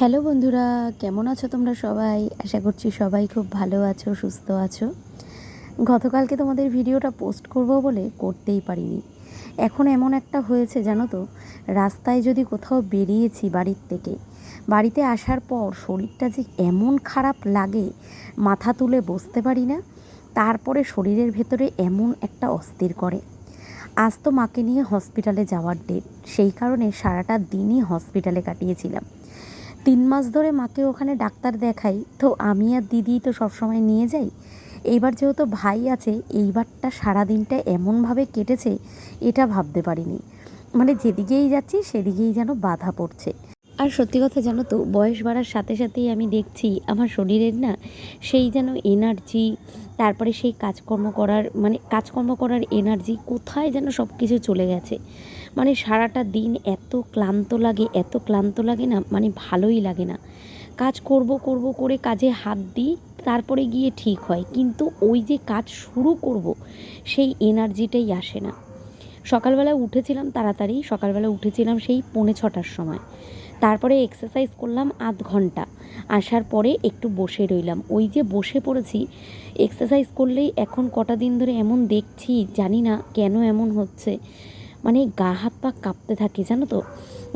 Hello বন্ধুরা, কেমন আছো তোমরা সবাই? আশা করছি সবাই খুব ভালো আছো, সুস্থ আছো। গতকালকে তোমাদের ভিডিওটা পোস্ট করব বলে করতেই পারিনি। এখন এমন একটা হয়েছে, জানো তো, রাস্তায় যদি কোথাও বেরিয়েছি বাড়ির থেকে, বাড়িতে আসার পর শরীরটা যে এমন খারাপ লাগে, মাথা তুলে বসতে পারি না, তারপরে শরীরের ভেতরে এমন একটা অস্থির করে। আজ তো মাকে নিয়ে হসপিটালে যাওয়ার ডেট সেই কারণে সারাটা দিনই হসপিটালে কাটিয়েছিলাম। তিন মাস ধরে মাকে ওখানে ডাক্তার দেখাই, তো আমি আর দিদি তো সবসময় নিয়ে যাই। এইবার যেহেতু ভাই আছে, এইবারটা সারা দিনটা এমনভাবে কেটেছে, এটা ভাবতে পারিনি। মানে যেদিকেই যাচ্ছি, সেদিকেই যেন বাধা পড়ছে। আর সত্যি কথা জানো তো, বয়স বাড়ার সাথে সাথেই আমি দেখছি, আমার শরীরের না সেই যেন এনার্জি তারপরে সেই কাজকর্ম করার মানে কাজকর্ম করার এনার্জি কোথায় যেন সব কিছু চলে গেছে। মানে সারাটা দিন এত ক্লান্ত লাগে, এত ক্লান্ত লাগে না মানে ভালোই লাগে না। কাজ করব করব করে কাজে হাত দিই, তারপরে গিয়ে ঠিক হয়। কিন্তু ওই যে কাজ শুরু করব, সেই এনার্জিটাই আসে না। সকালবেলা উঠেছিলাম তাড়াতাড়ি, সকালবেলা উঠেছিলাম সেই পৌনে ছটার সময়। তারপরে এক্সারসাইজ করলাম আধ ঘণ্টা। আসার পরে একটু বসে রইলাম। ওই যে বসে পড়েছি এক্সারসাইজ করলেই এখন কটা দিন ধরে এমন দেখছি, জানি না কেন এমন হচ্ছে। মানে গা হাত পা কাঁপতে থাকে, জানো তো?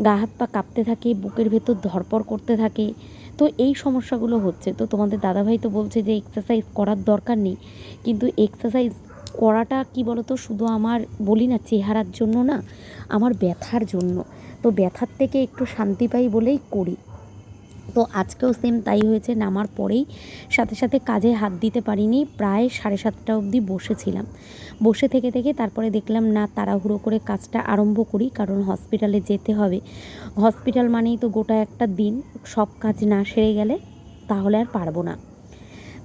গা হাত পা কাঁপতে থাকে, বুকের ভেতর ধরপড় করতে থাকে। তো এই সমস্যাগুলো হচ্ছে। তো তোমাদের দাদাভাই তো বলছে যে এক্সারসাইজ করার দরকার নেই। কিন্তু এক্সারসাইজ করাটা কি বলতো? শুধু আমার বলি না, চেহারার জন্য না, আমার ব্যথার জন্য। তো ব্যথার থেকে একটু শান্তি পাই বলেই করি। তো আজকেও সেম তাই হয়েছে, নামার পরেই সাথে সাথে কাজে হাত দিতে পারিনি, প্রায় সাড়ে সাতটা অবধি বসেছিলাম। বসে থেকে থেকে তারপরে দেখলাম, না, তাড়াহুড়ো করে কাজটা আরম্ভ করি, কারণ হসপিটালে যেতে হবে। হসপিটাল মানেই তো গোটা একটা দিন, সব কাজ না সেরে গেলে তাহলে আর পারব না।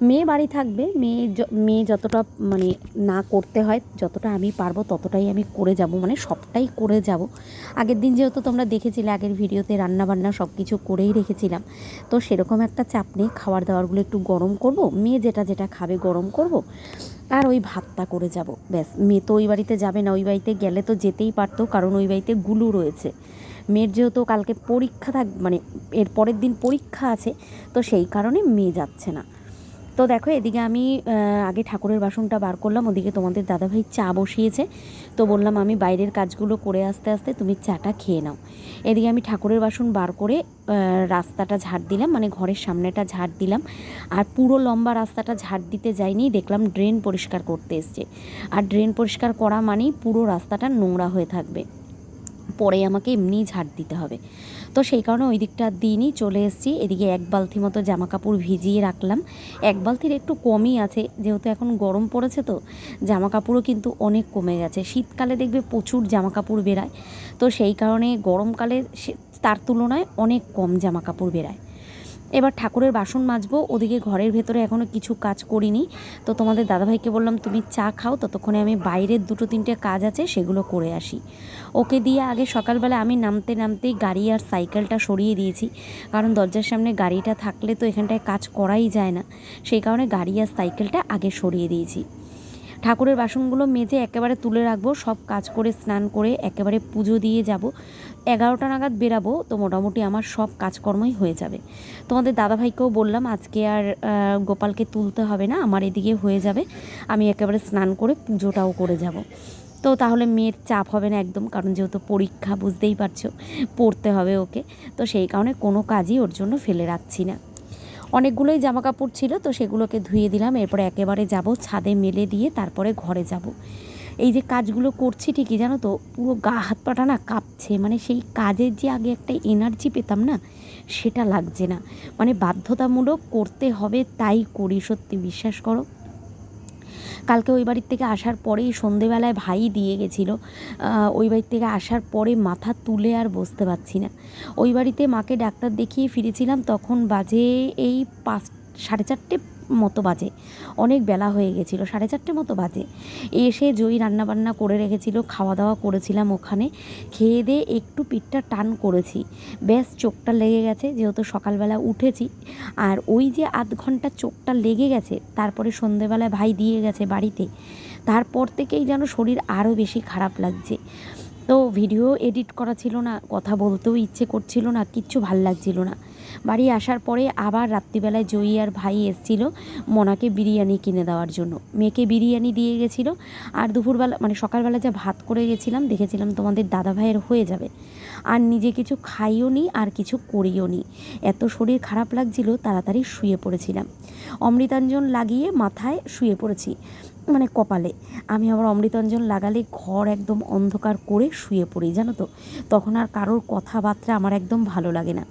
মেয়ে বাড়ি থাকবে, মেয়ে মেয়ে যতটা মানে না করতে হয়, যতটা আমি পারব ততটাই আমি করে যাব মানে সবটাই করে যাব। আগের দিন যেহেতু তোমরা দেখেছিলে, আগের ভিডিওতে রান্না বান্না সব কিছু করেই রেখেছিলাম, তো সেরকম একটা চাপ নেই, খাবার দাবারগুলো একটু গরম করব, মেয়ে যেটা যেটা খাবে গরম করব, আর ওই ভাতটা করে যাব, ব্যাস। মেয়ে তো ওই বাড়িতে যাবে না, ওই বাড়িতে গেলে তো যেতেই পারতো, কারণ ওই বাড়িতে গুলু রয়েছে। মেয়ের যেহেতু কালকে পরীক্ষা থাক মানে এর পরের দিন পরীক্ষা আছে, তো সেই কারণে মেয়ে যাচ্ছে না। তো দেখো, এদিকে আমি আগে ঠাকুরের বাসনটা বার করলাম, ওদিকে তোমাদের দাদাভাই চা বসিয়েছে। তো বললাম, আমি বাইরের কাজগুলো করে আসতে আসতে তুমি চাটা খেয়ে নাও। এদিকে আমি ঠাকুরের বাসন বার করে রাস্তাটা ঝাড় দিলাম মানে ঘরের সামনেটা ঝাড় দিলাম। আর পুরো লম্বা রাস্তাটা ঝাড় দিতে যাইনি, দেখলাম ড্রেন পরিষ্কার করতে এসছে। আর ড্রেন পরিষ্কার করা মানেই পুরো রাস্তাটা নোংরা হয়ে থাকবে। পরে আমাকে এমনিই ঝাড় দিতে হবে। তো সেই কারণে ওই দিকটা দিনই চলে এসেছি। এদিকে এক বালতি মতো জামা কাপড় ভিজিয়ে রাখলাম। এক বালতির একটু কমই আছে, যেহেতু এখন গরম পড়েছে তো জামা কাপড়ও কিন্তু অনেক কমে গেছে। শীতকালে দেখবে প্রচুর জামা কাপড় বেরায়। তো সেই কারণে গরমকালে তার তুলনায় অনেক কম জামা কাপড় বেরায়। এবার ঠাকুরের বাসন মাজবো, ওদিকে ঘরের ভেতরে এখনও কিছু কাজ করিনি। তো তোমাদের দাদাভাইকে বললাম, তুমি চা খাও, ততক্ষণে আমি বাইরের দুটো তিনটে কাজ আছে, সেগুলো করে আসি। ওকে দিয়ে আগে সকালবেলা আমি নামতে নামতেই গাড়ি আর সাইকেলটা সরিয়ে দিয়েছি। কারণ দরজার সামনে গাড়িটা থাকলে তো এখানটায় কাজ করাই যায় না। সেই কারণে গাড়ি আর সাইকেলটা আগে সরিয়ে দিয়েছি। ঠাকুরের বাসনগুলো মেজে একেবারে তুলে রাখব, সব কাজ করে, স্নান করে একেবারে পুজো দিয়ে যাব। এগারোটা নাগাদ বেরাবো, তো মোটামুটি আমার সব কাজকর্মই হয়ে যাবে। তোমাদের দাদাভাইকেও বললাম, আজকে আর গোপালকে তুলতে হবে না, আমার এদিকে হয়ে যাবে। আমি একেবারে স্নান করে পুজোটাও করে যাব। তো তাহলে মেয়ের চাপ হবে না একদম, কারণ যেহেতু পরীক্ষা, বুঝতেই পারছ, পড়তে হবে ওকে। তো সেই কারণে কোনো কাজই ওর জন্য ফেলে রাখছি না। অনেকগুলোই জামা কাপড় ছিল, তো সেগুলোকে ধুয়ে দিলাম। এরপরে একেবারে যাব ছাদে মেলে দিয়ে তারপরে ঘরে যাব। এই যে কাজগুলো করছি ঠিকই, জানো তো? পুরো গা, হাত পাটা না কাঁপছে। মানে সেই কাজের যে আগে একটা এনার্জি পেতাম না, সেটা লাগছে না। মানে বাধ্যতামূলক করতে হবে, তাই করি। সত্যি বিশ্বাস করো। কালকে ওই বাড়ির থেকে আসার পরেই সন্ধেবেলায় ভাই দিয়ে গেছিল। ওই বাড়ির থেকে আসার পরে মাথা তুলে আর বসতে পারছি না। ওই বাড়িতে মাকে ডাক্তার দেখিয়ে ফিরেছিলাম, তখন বাজে এই পাঁচ সাড়ে চারটে মতো বাজে। অনেক বেলা হয়ে গেছিল, সাড়ে চারটে মতো বাজে। এসে জয়ী রান্নাবান্না করে রেখেছিল খাওয়া দাওয়া করেছিলাম ওখানে। খেয়ে দিয়ে একটু পিঠটা টান করেছি। ব্যাস, চোখটা লেগে গেছে, যেহেতু সকালবেলা উঠেছি। আর ওই যে আধ ঘণ্টা চোখটা লেগে গেছে, তারপরে সন্ধেবেলায় ভাই দিয়ে গেছে বাড়িতে। তারপর থেকেই যেন শরীর আরও বেশি খারাপ লাগছে। তো ভিডিও এডিট করা ছিল না, কথা বলতেও ইচ্ছে করছিল না, কিচ্ছু ভালো লাগছিল না। বাড়ি আসার পরে আবার রাত্রিবেলায় জয়ী আর ভাই এসছিল মনাকে বিরিয়ানি কিনে দেওয়ার জন্য। মেয়েকে বিরিয়ানি দিয়ে গেছিল, আর দুপুরবেলা মানে সকালবেলা যা ভাত করে গেছিলাম, দেখেছিলাম তোমাদের দাদা ভাইয়ের হয়ে যাবে। আর নিজে কিছু খাইও নি, আর কিছু করিও নি। এত শরীর খারাপ লাগছিল, তাড়াতাড়ি শুয়ে পড়েছিলাম। অমৃতাঞ্জন লাগিয়ে মাথায় শুয়ে পড়েছি। মানে কপালে। আমি আবার অমৃতাঞ্জন লাগালে ঘর একদম অন্ধকার করে শুয়ে পড়ি, জানো তো? তখন আর কারোর কথাবার্তা আমার একদম ভালো লাগে না।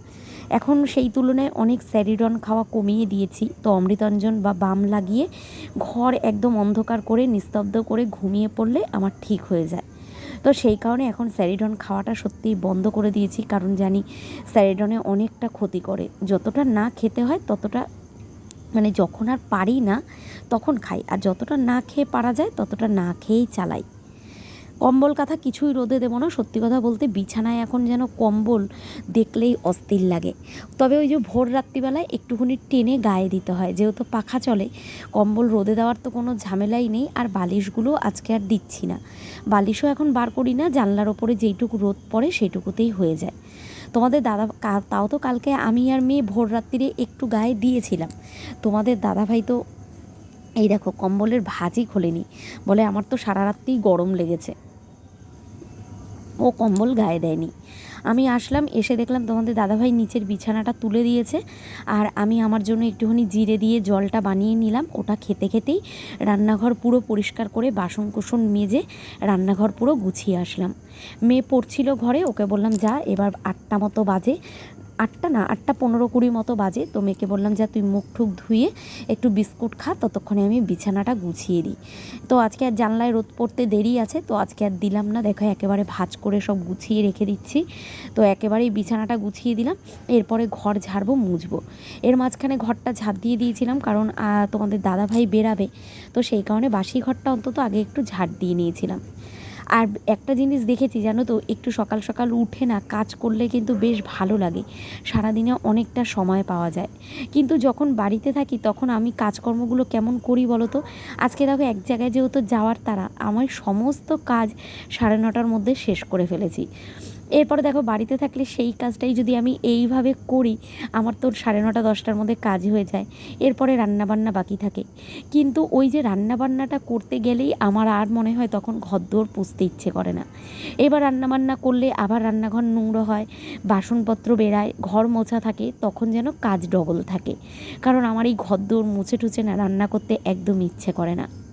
এখন সেই তুলনায় অনেক স্যারিডন খাওয়া কমিয়ে দিয়েছি। তো অমৃতাঞ্জন বা বাম লাগিয়ে ঘর একদম অন্ধকার করে, নিস্তব্ধ করে ঘুমিয়ে পড়লে আমার ঠিক হয়ে যায়। তো সেই কারণে এখন স্যারিডন খাওয়াটা সত্যিই বন্ধ করে দিয়েছি, কারণ জানি স্যারিডনে অনেকটা ক্ষতি করে। যতটা না খেতে হয় ততটা মানে যখন আর পারি না তখন খাই। আর যতটা না খেয়ে পারা যায়, ততটা না খেয়েই চালাই। কম্বল কাঁথা কিছুই রোদে দেবো না। সত্যি কথা বলতে বিছানায় এখন যেন কম্বল দেখলেই অস্থির লাগে। তবে ওই যে ভোর রাত্রিবেলায় একটুখানি টেনে গায়ে দিতে হয়। যেহেতু পাখা চলে, কম্বল রোদে দেওয়ার তো কোনো ঝামেলাই নেই। আর বালিশগুলো আজকে আর দিচ্ছি না। বালিশও এখন বার করি না। জানলার ওপরে যেইটুকু রোদ পড়ে, সেইটুকুতেই হয়ে যায়। তোমাদের দাদা তাও তো কালকে আমি আর মেয়ে ভোর রাত্রিরে একটু গায়ে দিয়েছিলাম। তোমাদের দাদা ভাই তো এই দেখো, কম্বলের ভাঁজই খোলেনি। বলে, আমার তো সারা রাত্রিই গরম লেগেছে। ও কম্বল গায়ে দেয়নি। আমি আসলাম, এসে দেখলাম তোমাদের দাদাভাই নিচের বিছানাটা তুলে দিয়েছে, আর আমি আমার জন্য একটুখানি জিরে দিয়ে জলটা বানিয়ে নিলাম। ওটা খেতে খেতেই রান্নাঘর পুরো পরিষ্কার করে বাসন কুসন মেজে রান্নাঘর পুরো গুছিয়ে আসলাম। মেয়ে পড়ছিল ঘরে, ওকে বললাম, যা, এবার আটটা মতো বাজে। আটটা না, আটটা পনেরো কুড়ি মতো বাজে। তো মেয়েকে বললাম, যা, তুই মুখ ঠুক ধুয়ে একটু বিস্কুট খা, ততক্ষণে আমি বিছানাটা গুছিয়ে দিই। তো আজকে আর জানলায় রোদ পড়তে দেরি আছে, তো আজকে আর দিলাম না। দেখো, একেবারে ভাজ করে সব গুছিয়ে রেখে দিচ্ছি। তো একেবারেই বিছানাটা গুছিয়ে দিলাম। এরপরে ঘর ঝাড়বো, মুছবো। এর মাঝখানে ঘরটা ঝাড় দিয়ে দিয়েছিলাম, কারণ তোমাদের দাদা ভাই বেরাবে। তো সেই কারণে বাসি ঘরটা অন্তত আগে একটু ঝাড় দিয়ে নিয়েছিলাম। আর একটা জিনিস দেখেছি, জানো তো, একটু সকাল সকাল উঠে না কাজ করলে কিন্তু বেশ ভালো লাগে। সারাদিনে অনেকটা সময় পাওয়া যায়। কিন্তু যখন বাড়িতে থাকি তখন আমি কাজকর্মগুলো কেমন করি বলো তো? আজকে দেখো এক জায়গায় যেহেতু যাওয়ার তারা আমার সমস্ত কাজ সাড়ে নটার মধ্যে শেষ করে ফেলেছি। এরপরে দেখো, বাড়িতে থাকলে সেই কাজটাই যদি আমি এইভাবে করি, আমার তো সাড়ে নটা, দশটার মধ্যে কাজ হয়ে যায়। এরপরে রান্নাবান্না বাকি থাকে। কিন্তু ওই যে রান্নাবান্নাটা করতে গেলেই আমার আর মনে হয় তখন ঘরদোর পুষতে ইচ্ছে করে না। এবার রান্নাবান্না করলে আবার রান্নাঘর নোংরা হয়, বাসনপত্র বেরায়, ঘর মোছা থাকে, তখন যেন কাজ ডবল থাকে। কারণ আমার এই ঘরদোর মুছে টুছে না রান্না করতে একদম ইচ্ছে করে না।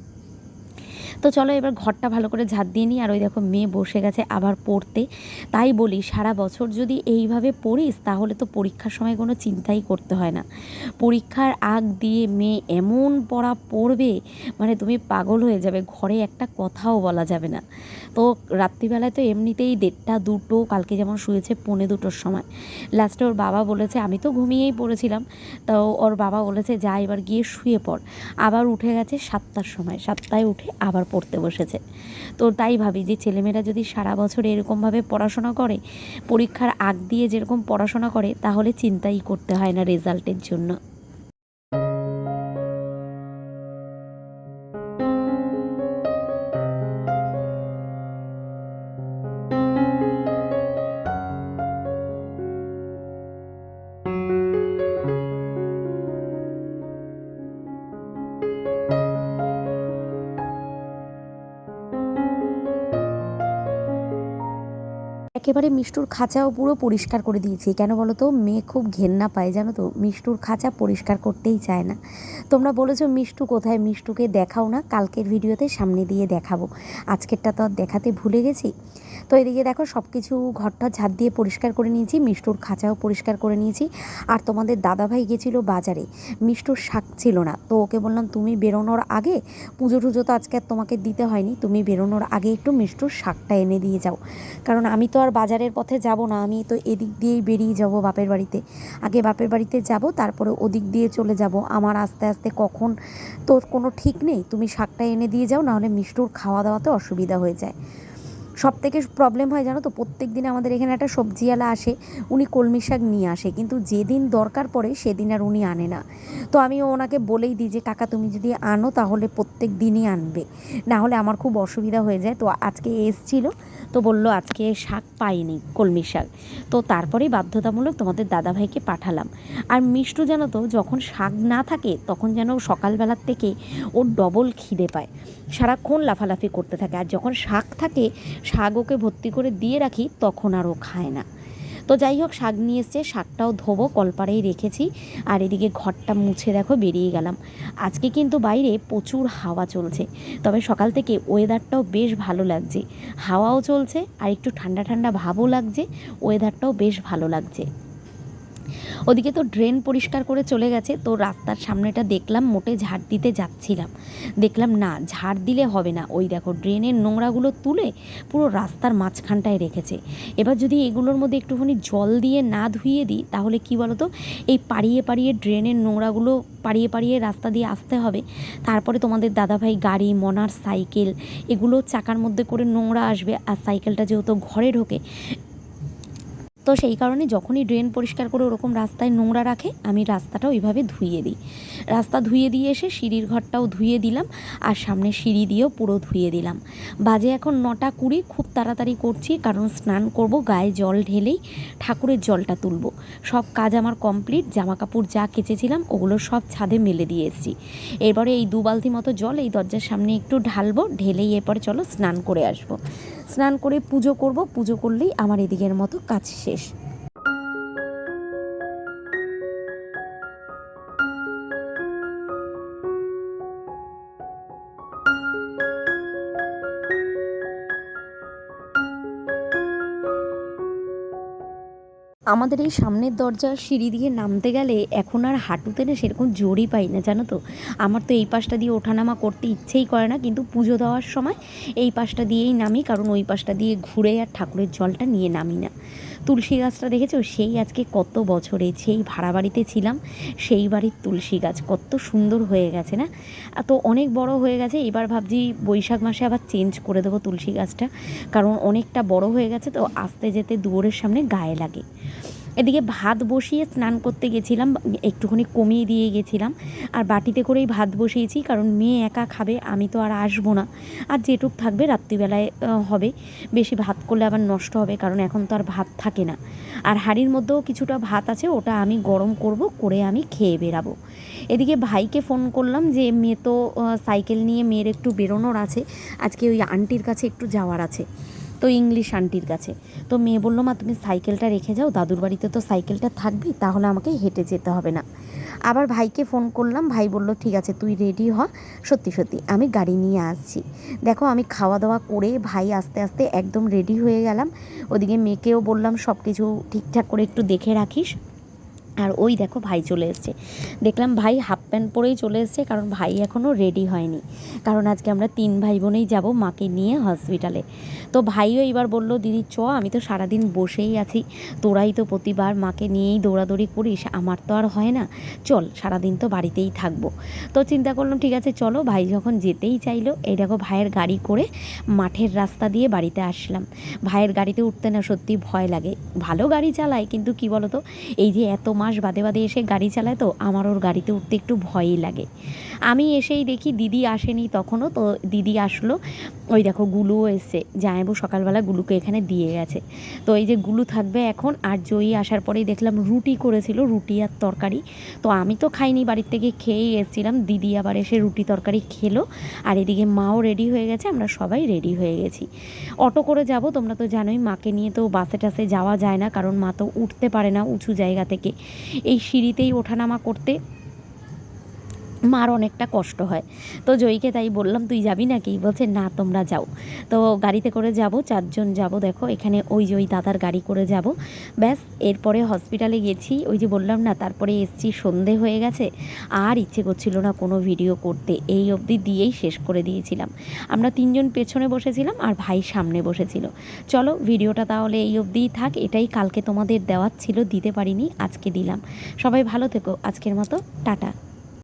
তো চলো এবার ঘরটা ভালো করে ঝাঁট দিয়ে নিই। আর ওই দেখো মেয়ে বসে গেছে আবার পড়তে। তাই বলি সারা বছর যদি এইভাবে পড়িস, তাহলে তো পরীক্ষার সময় কোনো চিন্তাই করতে হয় না। পরীক্ষার আগ দিয়ে মেয়ে এমন পড়া পড়বে মানে তুমি পাগল হয়ে যাবে, ঘরে একটা কথাও বলা যাবে না। তো রাত্রিবেলায় তো এমনিতেই দেড়টা, দুটো, কালকে যেমন শুয়েছে পৌনে দুটোর সময়। লাস্টে ওর বাবা বলেছে, আমি তো ঘুমিয়েই পড়েছিলাম। তো ওর বাবা বলেছে, যা এবার গিয়ে শুয়ে পড়। আবার উঠে গেছে সাতটার সময়। সাতটায় উঠে আবার পড়তে বসেছে। তো তাই ভাবি যে ছেলেমেয়েরা যদি সারা বছর এরকমভাবে পড়াশোনা করে, পরীক্ষার আগ দিয়ে যেরকম পড়াশোনা করে, তাহলে চিন্তাই করতে হয় না রেজাল্টের জন্য। একেবারে মিষ্টুর খাঁচাও পুরো পরিষ্কার করে দিয়েছি। কেন বলো তো? মেয়ে খুব ঘেন্না পায়, জানো তো? মিষ্টুর খাঁচা পরিষ্কার করতেই চায় না। তোমরা বলেছ, মিষ্টু কোথায়? মিষ্টুকে দেখাও না। কালকের ভিডিওতে সামনে দিয়ে দেখাবো। আজকেরটা তো দেখাতে ভুলে গেছি? তো এদিকে দেখো সব কিছু ঘরটা ঝাড় দিয়ে পরিষ্কার করে নিয়েছি, মিষ্টুর খাঁচাও পরিষ্কার করে নিয়েছি। আর তোমাদের দাদাভাই গেছিল বাজারে, মিষ্টুর শাক ছিল না। তো ওকে বললাম, তুমি বেরোনোর আগে, পুজো টুজো তো আজকে আর তোমাকে দিতে হয়নি, তুমি বেরোনোর আগে একটু মিষ্টুর শাকটা এনে দিয়ে যাও। কারণ আমি তো আর বাজারের পথে যাব না, আমি তো এদিক দিয়েই বেরিয়ে যাব বাপের বাড়িতে। আগে বাপের বাড়িতে যাব, তারপরে ওদিক দিয়ে চলে যাব। আমার আস্তে আস্তে কখন তোর কোনো ঠিক নেই, তুমি শাকটা এনে দিয়ে যাও, নাহলে মিষ্টুর খাওয়া দাওয়াতে অসুবিধা হয়ে যায়। সব থেকে প্রবলেম হয় জানো তো? প্রত্যেক দিন আমাদের এখানে একটা সবজিওয়ালা আসে, উনি কলমি শাক নিয়ে আসে। কিন্তু যেদিন দরকার পড়ে, সেদিন আর উনি আনে না। তো আমি ওনাকে বলেই দিই যে, কাকা, তুমি যদি আনো, তাহলে প্রত্যেক দিনই আনবে। না হলে আমার খুব অসুবিধা হয়ে যায়। তো আজকে এসছিল, তো বলল, আজকে শাক পাইনি, কলমি শাক। তো তারপরেই বাধ্যতামূলক তোমাদের দাদাভাইকে পাঠালাম। আর মিষ্টু জানো তো, যখন শাক না থাকে, তখন যেন সকালবেলার থেকে ওর ডবল খিদে পায়। সারাক্ষণ লাফালাফি করতে থাকে। আর যখন শাক থাকে শাক ওকে ভর্তি করে দিয়ে রাখি, তখন আর ও খায় না। তো যাই হোক শাক নিয়ে এসছে শাকটাও ধোবো কলপাড়েই রেখেছি, আর এদিকে ঘরটা মুছে দেখো, বেরিয়ে গেলাম। আজকে কিন্তু বাইরে প্রচুর হাওয়া চলছে, তবে সকাল থেকে ওয়েদারটাও বেশ ভালো লাগছে। হাওয়াও চলছে, আর একটু ঠান্ডা ঠান্ডা ভাবও লাগছে ওয়েদারটাও বেশ ভালো লাগছে। ওদিকে তো ড্রেন পরিষ্কার করে চলে গেছে, তো রাস্তার সামনেটা দেখলাম, মোটে ঝাড় দিতে যাচ্ছিলাম। দেখলাম না, ঝাড় দিলে হবে না। ওই দেখো, ড্রেনের নোংরাগুলো তুলে পুরো রাস্তার মাঝখানটায় রেখেছে। এবার যদি এগুলোর মধ্যে একটুখানি জল দিয়ে না ধুইয়ে দিই, তাহলে কি বলতো, এই পাড়িয়ে পাড়িয়ে ড্রেনের নোংরাগুলো পাড়িয়ে পাড়িয়ে রাস্তা দিয়ে আসতে হবে। তারপরে তোমাদের দাদাভাই গাড়ি, মনার সাইকেল, এগুলো চাকার মধ্যে করে নোংরা আসবে। আর সাইকেলটা যেহেতু ঘরে ঢোকে তো সেই কারণে যখনই ড্রেন পরিষ্কার করে ওরকম রাস্তায় নোংরা রাখে, আমি রাস্তাটা ওইভাবে ধুইয়ে দিই। রাস্তা ধুয়ে দিয়ে এসে সিঁড়ির ঘরটাও ধুয়ে দিলাম, আর সামনে সিঁড়ি দিয়েও পুরো ধুয়ে দিলাম। বাজে এখন নটা কুড়ি, খুব তাড়াতাড়ি করছি, কারণ স্নান করব, গায়ে জল ঢেলেই ঠাকুরের জলটা তুলব। সব কাজ আমার কমপ্লিট জামা কাপড় যা কেচেছিলাম, ওগুলো সব ছাদে মেলে দিয়ে এসেছি। এরপরে এই দু বালতি মতো জল এই দরজার সামনে একটু ঢালবো, ঢেলেই এরপরে চলো স্নান করে আসব। স্নান করে পুজো করব পুজো করলেই আমার এদিকের মতো কাজ শেষ। আমাদের এই সামনের দরজার সিঁড়ি দিয়ে নামতে গেলে এখন আর হাঁটুতে না সেরকম জোরই পাই না, জানো তো? আমার তো এই পাশটা দিয়ে ওঠানামা করতে ইচ্ছেই করে না, কিন্তু পুজো দেওয়ার সময় এই পাশটা দিয়েই নামি, কারণ ওই পাশটা দিয়ে ঘুরে আর ঠাকুরের জলটা নিয়ে নামি না। তুলসী গাছটা দেখেছ? সেই আজকে কত বছরে সেই ভাড়া বাড়িতে ছিলাম, সেই বাড়ির তুলসী গাছ কত সুন্দর হয়ে গেছে না? তো অনেক বড় হয়ে গেছে, এবার ভাবছি বৈশাখ মাসে আবার চেঞ্জ করে দেবো তুলসী গাছটা। কারণ অনেকটা বড় হয়ে গেছে তো আসতে যেতে দুয়ারের সামনে গায়ে লাগে। এদিকে ভাত বসিয়ে স্নান করতে গেছিলাম, একটুখানি কমিয়ে দিয়ে গেছিলাম। আর বাটিতে করেই ভাত বসিয়েছি, কারণ মেয়ে একা খাবে, আমি তো আর আসব না। আর যেটুক থাকবে রাত্রিবেলায় হবে। বেশি ভাত করলে আবার নষ্ট হবে, কারণ এখন তো আর ভাত থাকে না। আর হাঁড়ির মধ্যেও কিছুটা ভাত আছে, ওটা আমি গরম করব, করে আমি খেয়ে বেরাবো এদিকে ভাইকে ফোন করলাম যে, মেয়ে তো সাইকেল নিয়ে মেয়ের একটু বেরোনোর আছে। আজকে ওই আন্টির কাছে একটু যাওয়ার আছে। তো ইংলিশ আন্টির কাছে। তো মেয়ে বলল, মা, তুমি সাইকেলটা রেখে যাও, দাদুর বাড়িতে তো সাইকেলটা থাকবেই, তাহলে আমাকে হেঁটে যেতে হবে না। আবার ভাইকে ফোন করলাম, ভাই বলল, ঠিক আছে, তুই রেডি হ, সত্যি সত্যি, আমি গাড়ি নিয়ে আসছি। দেখো, আমি খাওয়া দাওয়া করে ভাই আস্তে আস্তে একদম রেডি হয়ে গেলাম। ওদিকে মেয়েকেও বললাম সব কিছু ঠিকঠাক করে একটু দেখে রাখিস। আর ওই দেখো ভাই চলে এসছে। দেখলাম ভাই হাফ প্যান্ট পরেই চলে এসছে, কারণ ভাই এখনও রেডি হয়নি। কারণ আজকে আমরা তিন ভাই বোনেই যাব মাকে নিয়ে হসপিটালে তো ভাইও এবার বলল, দিদি, চ, আমি তো সারাদিন বসেই আছি। তোরাই তো প্রতিবার মাকে নিয়েই দৌড়াদৌড়ি করিস, আমার তো আর হয় না। চল, সারাদিন তো বাড়িতেই থাকব। তো চিন্তা করলাম, ঠিক আছে, চলো। ভাই যখন যেতেই চাইলো, এই দেখো ভাইয়ের গাড়ি করে মাঠের রাস্তা দিয়ে বাড়িতে আসলাম। ভাইয়ের গাড়িতে উঠতে না সত্যি ভয় লাগে। ভালো গাড়ি চালায়, কিন্তু কি বলতো? এই যে এত মাস বাদে বাদে এসে গাড়ি চালায় তো আমার ওর গাড়িতে উঠতে একটু ভয়ই লাগে। আমি এসেই দেখি দিদি আসেনি তখনও, তো দিদি আসলো। ওই দেখো গুলুও এসছে, জামাইবু সকালবেলা গুলুকে এখানে দিয়ে গেছে। তো এই যে গুলু থাকবে এখন, আর জয়ী আসার পরেই দেখলাম রুটি করেছিল, রুটি আর তরকারি। তো আমি তো খাইনি, বাড়ির থেকে খেয়েই এসেছিলাম, দিদি আবার এসে রুটি তরকারি খেলো, আর এদিকে মাও রেডি হয়ে গেছে, আমরা সবাই রেডি হয়ে গেছি। অটো করে যাব, তোমরা তো জানোই, মাকে নিয়ে তো বাসে টাসে যাওয়া যায় না, কারণ মা তো উঠতে পারে না উঁচু জায়গা থেকে। এই সিঁড়িতেই ওঠানামা করতে মার অনেকটা কষ্ট হয়। তো জয়ীকে তাই বললাম, তুই যাবি নাকি? বলছে, না, তোমরা যাও। তো গাড়িতে করে যাব, চারজন যাব, দেখো, এখানে ওই যে ওই দাদার গাড়ি করে যাব। ব্যাস, এরপরে হসপিটালে গেছি। ওই যে বললাম না, তারপরে এসছি, সন্ধে হয়ে গেছে। আর ইচ্ছে করছিল না কোনো ভিডিও করতে। এই অবধি দিয়েই শেষ করে দিয়েছিলাম। আমরা তিনজন পেছনে বসেছিলাম আর ভাই সামনে বসেছিল। চলো, ভিডিওটা তাহলে এই অবধিই থাক। এটাই কালকে তোমাদের দেওয়ার ছিল, দিতে পারিনি, আজকে দিলাম। সবাই ভালো থেকো। আজকের মতো, টাটা।